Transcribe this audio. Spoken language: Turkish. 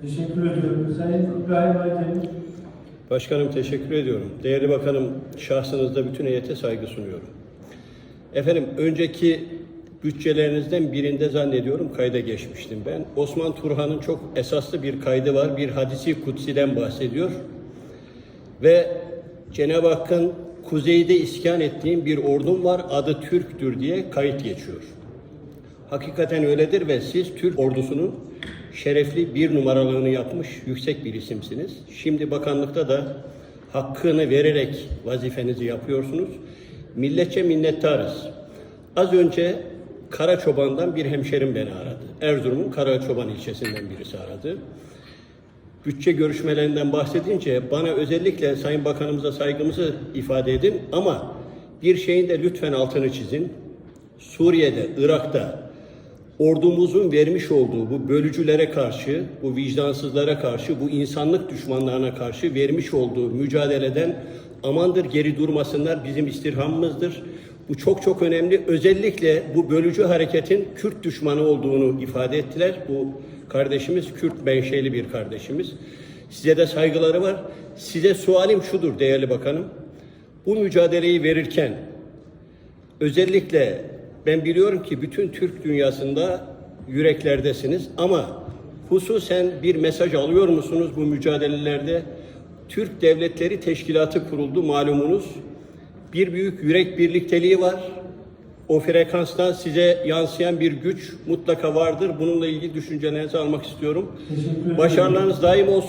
Teşekkür ediyorum. Sayın İbrahim Aydemir. Başkanım teşekkür ediyorum. Değerli bakanım şahsınızda bütün heyete saygı sunuyorum. Efendim önceki bütçelerinizden birinde zannediyorum kayda geçmiştim ben. Osman Turhan'ın çok esaslı bir kaydı var. Bir hadisi kutsiden bahsediyor. Ve Cenab-ı Hakk'ın kuzeyde iskan ettiğim bir ordum var adı Türk'tür diye kayıt geçiyor. Hakikaten öyledir ve siz Türk ordusunun şerefli bir numaralığını yapmış yüksek bir isimsiniz. Şimdi bakanlıkta da hakkını vererek vazifenizi yapıyorsunuz. Milletçe minnettarız. Az önce Karaçoban'dan bir hemşerim beni aradı. Erzurum'un Karaçoban ilçesinden birisi aradı. Bütçe görüşmelerinden bahsedince bana özellikle Sayın Bakanımıza saygımızı ifade edin ama bir şeyin de lütfen altını çizin. Suriye'de, Irak'ta ordumuzun vermiş olduğu bu bölücülere karşı, bu vicdansızlara karşı, bu insanlık düşmanlarına karşı vermiş olduğu mücadeleden amandır geri durmasınlar bizim istirhamımızdır. Bu çok çok önemli. Özellikle bu bölücü hareketin Kürt düşmanı olduğunu ifade ettiler. Bu kardeşimiz Kürt menşeli bir kardeşimiz. Size de saygıları var. Size sualim şudur değerli bakanım. Bu mücadeleyi verirken Özellikle ben biliyorum ki bütün Türk dünyasında yüreklerdesiniz ama hususen bir mesaj alıyor musunuz bu mücadelelerde? Türk Devletleri Teşkilatı kuruldu malumunuz. Bir büyük yürek birlikteliği var. O frekanstan size yansıyan bir güç mutlaka vardır. Bununla ilgili düşüncelerinizi almak istiyorum. Başarılarınız daim olsun.